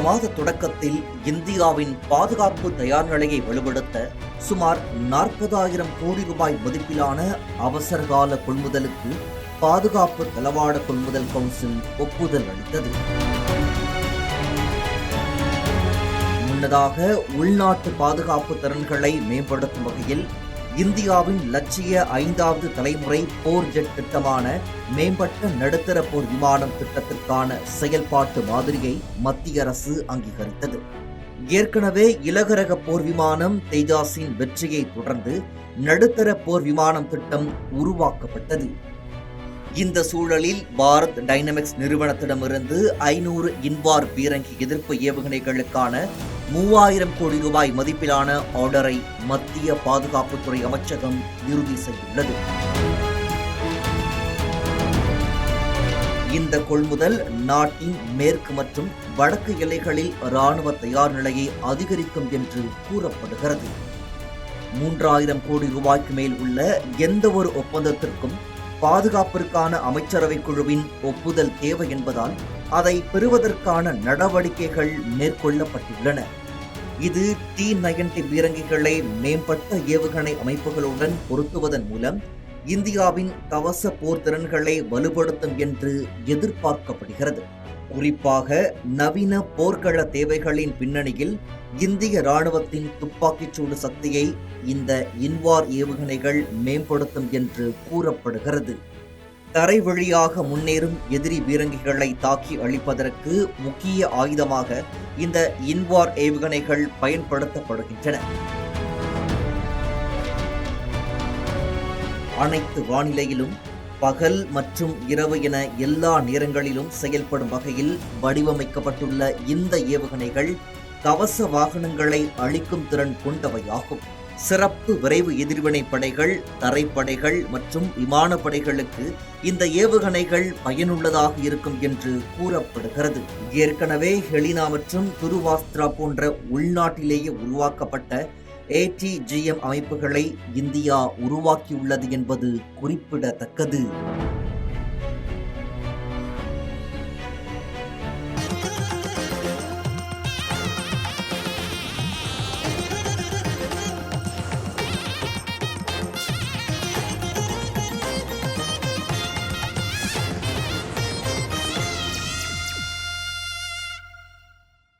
மாத தொடக்கத்தில் இந்தியாவின் பாதுகாப்பு தயார் நிலையை வலுப்படுத்த சுமார் நாற்பதாயிரம் கோடி ரூபாய் மதிப்பிலான அவசரகால கொள்முதலுக்கு பாதுகாப்பு தளவாட கொள்முதல் கவுன்சில் ஒப்புதல் அளித்தது. முன்னதாக உள்நாட்டு பாதுகாப்பு திறன்களை மேம்படுத்தும் வகையில் இந்தியாவின் லட்சிய ஐந்தாவது தலைமுறை போர் ஜெட் திட்டமான மேம்பட்ட நடுத்தர போர் விமானம் திட்டத்திற்கான செயல்பாட்டு மாதிரியை மத்திய அரசு அங்கீகரித்தது. ஏற்கனவே இலகரக போர் விமானம் தேஜாஸின் வெற்றியை தொடர்ந்து நடுத்தர போர் விமானம் திட்டம் உருவாக்கப்பட்டது. இந்த சூழலில் பாரத் டைனமிக்ஸ் நிறுவனத்திடமிருந்து ஐநூறு இன்வார் பீரங்கி எதிர்ப்பு ஏவுகணைகளுக்கான மூவாயிரம் கோடி ரூபாய் மதிப்பிலான ஆர்டரை மத்திய பாதுகாப்புத்துறை அமைச்சகம் இறுதி செய்துள்ளது. இந்த கொள்முதல் நாட்டின் மேற்கு மற்றும் வடக்கு எல்லைகளில் இராணுவ தயார் நிலையை அதிகரிக்கும் என்று கூறப்படுகிறது. மூன்றாயிரம் கோடி ரூபாய்க்கு மேல் உள்ள எந்த ஒரு ஒப்பந்தத்திற்கும் பாதுகாப்பிற்கான அமைச்சரவை குழுவின் ஒப்புதல் தேவை என்பதால் அதை பெறுவதற்கான நடவடிக்கைகள் மேற்கொள்ளப்பட்டுள்ளன. இது டி நயன்டி பீரங்கிகளை மேம்பட்ட ஏவுகணை அமைப்புகளுடன் பொருத்துவதன் மூலம் இந்தியாவின் கவச போர் திறன்களை வலுப்படுத்தும் என்று எதிர்பார்க்கப்படுகிறது. குறிப்பாக நவீன போர்க்கள தேவைகளின் பின்னணியில் இந்திய ராணுவத்தின் துப்பாக்கிச்சூடு சக்தியை இந்த இன்வார் ஏவுகணைகள் மேம்படுத்தும் என்று கூறப்படுகிறது. தரை வழியாக முன்னேறும் எதிரி பீரங்கிகளை தாக்கி அழிப்பதற்கு முக்கிய ஆயுதமாக இந்த இன்வார் ஏவுகணைகள் பயன்படுத்தப்படுகின்றன. அனைத்து வானிலையிலும் பகல் மற்றும் இரவு என எல்லா நேரங்களிலும் செயல்படும் வகையில் வடிவமைக்கப்பட்டுள்ள இந்த ஏவுகணைகள் கவச வாகனங்களை அழிக்கும் திறன் கொண்டவையாகும். சிறப்பு விரைவு எதிர்வினை படைகள் தரைப்படைகள் மற்றும் விமானப்படைகளுக்கு இந்த ஏவுகணைகள் பயனுள்ளதாக இருக்கும் என்று கூறப்படுகிறது. ஏற்கனவே ஹெலினா மற்றும் துருவாஸ்திரா போன்ற உள்நாட்டிலேயே உருவாக்கப்பட்ட ஏடிஜிஎம் அமைப்புகளை இந்தியா உருவாக்கியுள்ளது என்பது குறிப்பிடத்தக்கது.